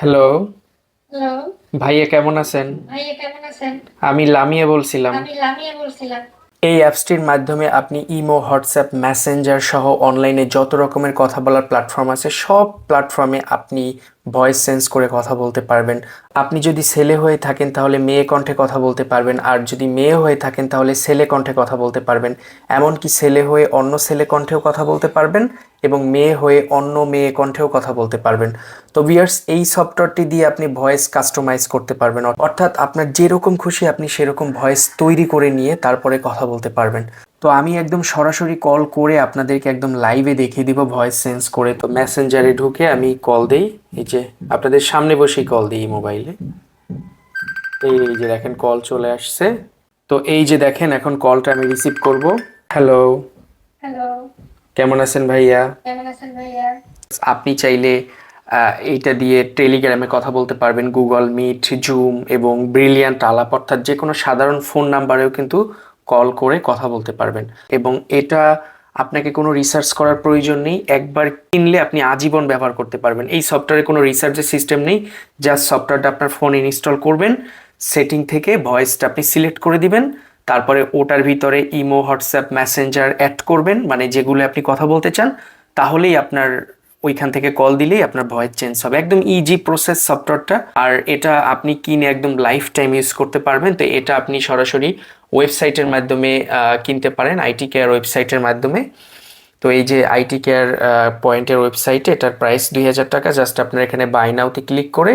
Hello hello ভাইয়া কেমন আছেন? ভাইয়া কেমন আছেন? আমি লামিয়া বলছিলাম। আমি লামিয়া বলছিলাম। এই অ্যাপসটির মাধ্যমে আপনি ইমো হোয়াটসঅ্যাপ মেসেঞ্জার সহ অনলাইনে যত রকমের কথা বলার প্ল্যাটফর্ম আছে সব প্ল্যাটফর্মে আপনি ভয়েস সেন্স করে কথা বলতে পারবেন। আপনি যদি ছেলে হয়ে থাকেন, তাহলে মেয়ে কণ্ঠে কথা বলতে পারবেন। আর যদি মেয়ে হয়ে থাকেন, তাহলে ছেলে কণ্ঠে কথা বলতে পারবেন। এমনকি ছেলে হয়ে অন্য ছেলে কণ্ঠেও কথা বলতে পারবেন এবং মেয়ে হয়ে অন্য মেয়ে কণ্ঠেও কথা বলতে পারবেন। তো ভিয়ার্স এই সফটওয়্যারটি দিয়ে আপনি ভয়েস কাস্টমাইজ করতে পারবেন। অর্থাৎ আপনার যেরকম খুশি, আপনি সেরকম ভয়েস তৈরি করে নিয়ে তারপরে কথা বলতে পারবেন। তো আমি একদম সরাসরি কল করে আপনাদেরকে একদম লাইভে দেখিয়ে দিব ভয়েস সেন্স করে। তো মেসেঞ্জারে ঢুকে আমি কল দেই। এই যে আপনাদের সামনে বসেই কল দিই মোবাইলে এই যে দেখেন কল চলে আসছে। তো এই যে দেখেন এখন কলটা আমি রিসিভ করব। হ্যালো হ্যালো কেমন আছেন ভাইয়া? কেমন আছেন ভাইয়া? আপনি চাইলে এইটা দিয়ে টেলিগ্রামে কথা বলতে পারবেন। গুগল মিট জুম এবং ব্রিলিয়ান্ট আলাপ অর্থাৎ যে কোনো সাধারণ ফোন নাম্বারেও কিন্তু কল করে কথা বলতে পারবেন। এবং এটা আপনাকে কোনো রিসার্চ করার প্রয়োজন নেই। একবার কিনলে আপনি আজীবন ব্যবহার করতে পারবেন। এই সফটওয়্যারে কোনো রিসার্চের সিস্টেম নেই। জাস্ট সফটওয়্যারটা আপনার ফোনে ইনস্টল করবেন। সেটিং থেকে ভয়েসটা আপনি সিলেক্ট করে দিবেন। তারপরে ওটার ভিতরে ইমো হোয়াটসঅ্যাপ মেসেঞ্জার অ্যাড করবেন। মানে যেগুলো আপনি কথা বলতে চান, তাহলেই আপনার ওইখান থেকে কল দিলেই আপনার ভয়েস চেঞ্জ হবে। একদম ইজি প্রসেস সফটওয়্যারটা আর এটা আপনি কিনে একদম লাইফ টাইম ইউজ করতে পারবেন। তো এটা আপনি সরাসরি ওয়েবসাইটের মাধ্যমে কিনতে পারেন আইটি কেয়ার ওয়েবসাইটের মাধ্যমে। তো এই যে আইটি কেয়ার পয়েন্টের ওয়েবসাইটে এটার প্রাইস দুই হাজার টাকা। জাস্ট আপনার এখানে বাই নাওতে ক্লিক করে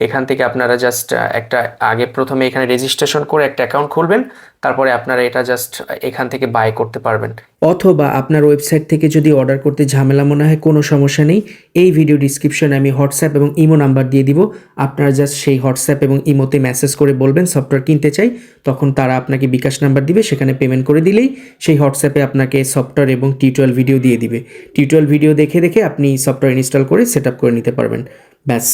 এখান থেকে আপনারা জাস্ট একটা আগে প্রথমে এখানে রেজিস্ট্রেশন করে একটা অ্যাকাউন্ট খুলবেন, তারপরে আপনারা এটা জাস্ট এখান থেকে বাই করতে পারবেন। অথবা আপনার ওয়েবসাইট থেকে যদি অর্ডার করতে ঝামেলা মনে হয়, কোনো সমস্যা নেই। এই ভিডিও ডিসক্রিপশনে আমি হোয়াটসঅ্যাপ এবং ইমো নাম্বার দিয়ে দিব। আপনারা জাস্ট সেই হোয়াটসঅ্যাপ এবং ইমোতে মেসেজ করে বলবেন সফটওয়্যার কিনতে চাই, তখন তারা আপনাকে বিকাশ নাম্বার দিবে, সেখানে পেমেন্ট করে দিলেই সেই হোয়াটসঅ্যাপে আপনাকে সফটওয়্যার এবং টিউটোরিয়াল ভিডিও দিয়ে দিবে। টিউটোরিয়াল ভিডিও দেখে দেখে আপনি সফটওয়্যার ইনস্টল করে সেট করে নিতে পারবেন। ব্যাস।